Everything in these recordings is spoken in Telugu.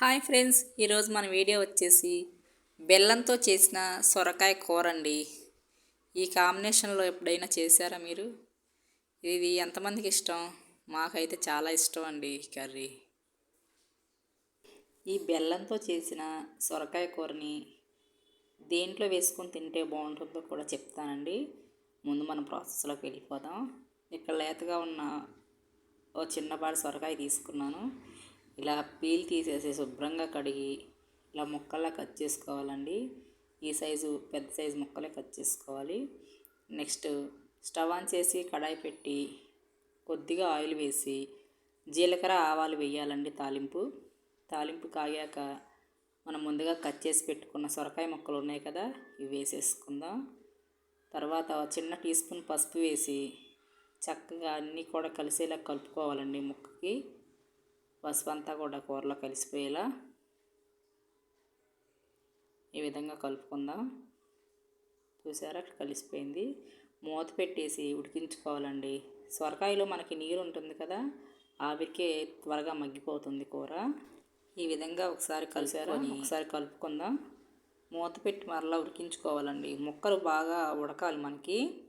హాయ్ ఫ్రెండ్స్ ఈరోజు మన వీడియో వచ్చేసి బెల్లంతో చేసిన సొరకాయ కూర అండి ఈ కాంబినేషన్లో ఎప్పుడైనా చేశారా మీరు? ఇది ఎంతమందికి ఇష్టం? మాకైతే చాలా ఇష్టం అండి కర్రీ. ఈ బెల్లంతో చేసిన సొరకాయ కూరని దేంట్లో వేసుకొని తింటే బాగుంటుందో కూడా చెప్తానండి. ముందు మనం ప్రాసెస్లోకి వెళ్ళిపోదాం. ఇక్కడ లేతగా ఉన్న ఓ చిన్నపాటి సొరకాయ తీసుకున్నాను. ఇలా పీల్ తీసేసి శుభ్రంగా కడిగి ఇలా ముక్కల్లా కట్ చేసుకోవాలండి. ఈ సైజు పెద్ద సైజు ముక్కలే కట్ చేసుకోవాలి. నెక్స్ట్ స్టవ్ ఆన్ చేసి కడాయి పెట్టి కొద్దిగా ఆయిల్ వేసి జీలకర్ర ఆవాలు వేయాలండి తాలింపు. తాలింపు కాగాక మనం ముందుగా కట్ చేసి పెట్టుకున్న సొరకాయ ముక్కలు ఉన్నాయి కదా ఇవి వేసేసుకుందాం. తర్వాత చిన్న టీ స్పూన్ పసుపు వేసి చక్కగా అన్నీ కూడా కలిసేలా కలుపుకోవాలండి ముక్కకి. పసుపు అంతా కూడా కూరలో కలిసిపోయేలా ఈ విధంగా కలుపుకుందాం. చూసారా? కలిసిపోయింది. మూత పెట్టేసి ఉడికించుకోవాలండి. సొరకాయలో మనకి నీరు ఉంటుంది కదా ఆవిరికే త్వరగా మగ్గిపోతుంది కూర. ఈ విధంగా ఒకసారి కలిసారు ఒకసారి కలుపుకుందాం. మూత పెట్టి మరలా ఉడికించుకోవాలండి. ముక్కలు బాగా ఉడకాలి మనకి.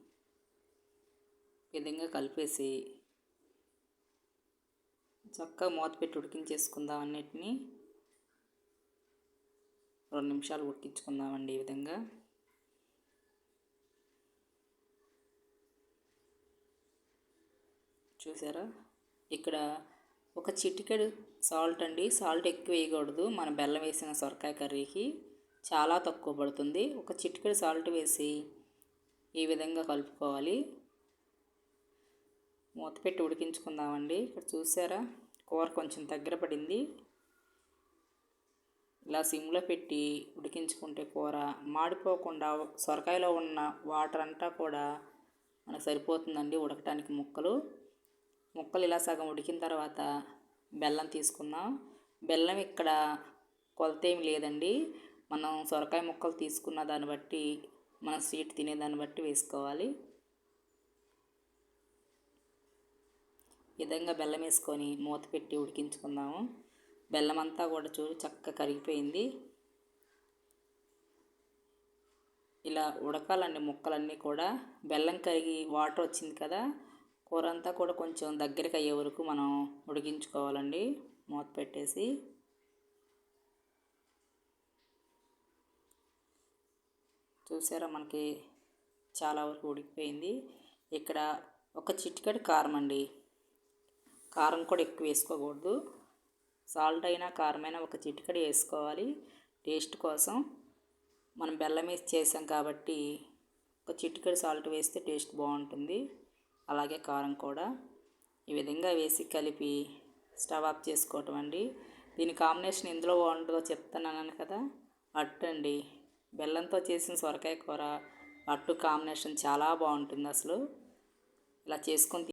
విధంగా కలిపేసి చక్కగా మూత పెట్టి ఉడికించేసుకుందాం అన్నిటినీ. రెండు నిమిషాలు ఉడికించుకుందామండి ఈ విధంగా. చూసారా? ఇక్కడ ఒక చిటికెడు సాల్ట్ అండి. సాల్ట్ ఎక్కువ వేయకూడదు. మన బెల్లం వేసిన సొరకాయ కర్రీకి చాలా తక్కువ పడుతుంది. ఒక చిటికెడు సాల్ట్ వేసి ఈ విధంగా కలుపుకోవాలి. మూత పెట్టి ఉడికించుకుందామండి. ఇక్కడ చూసారా? కూర కొంచెం దగ్గర పడింది. ఇలా సిమ్లో పెట్టి ఉడికించుకుంటే కూర మాడిపోకుండా సొరకాయలో ఉన్న వాటర్ అంతా కూడా మనకు సరిపోతుందండి ఉడకటానికి ముక్కలు. ముక్కలు ఇలా సగం ఉడికిన తర్వాత బెల్లం తీసుకుందాం. బెల్లం ఇక్కడ కొలత ఏమి లేదండి. మనం సొరకాయ ముక్కలు తీసుకున్న దాన్ని బట్టి మనం స్వీట్ తినేదాన్ని బట్టి వేసుకోవాలి. విధంగా బెల్లం వేసుకొని మూత పెట్టి ఉడికించుకుందాము. బెల్లం అంతా కూడా చూడు చక్కగా కరిగిపోయింది. ఇలా ఉడకాలండి ముక్కలన్నీ కూడా. బెల్లం కరిగి వాటర్ వచ్చింది కదా కూర అంతా కూడా కొంచెం దగ్గరికి అయ్యే వరకు మనం ఉడికించుకోవాలండి మూత పెట్టేసి. చూసారా మనకి చాలా వరకు ఉడికిపోయింది. ఇక్కడ ఒక చిటికడి కారం అండి. కారం కూడా ఎక్కువ వేసుకోకూడదు. సాల్ట్ అయినా కారమైనా ఒక చిటికడి వేసుకోవాలి. టేస్ట్ కోసం మనం బెల్లం వేసి చేసాం కాబట్టి ఒక చిటికడి సాల్ట్ వేస్తే టేస్ట్ బాగుంటుంది. అలాగే కారం కూడా. ఈ విధంగా వేసి కలిపి స్టవ్ ఆఫ్ చేసుకోవటం అండి. దీని కాంబినేషన్ ఎందులో బాగుంటుందో చెప్తున్నాను కదా. అట్టు అండి. బెల్లంతో చేసిన సొరకాయ కూర అట్టు కాంబినేషన్ చాలా బాగుంటుంది అసలు. ఇలా చేసుకొని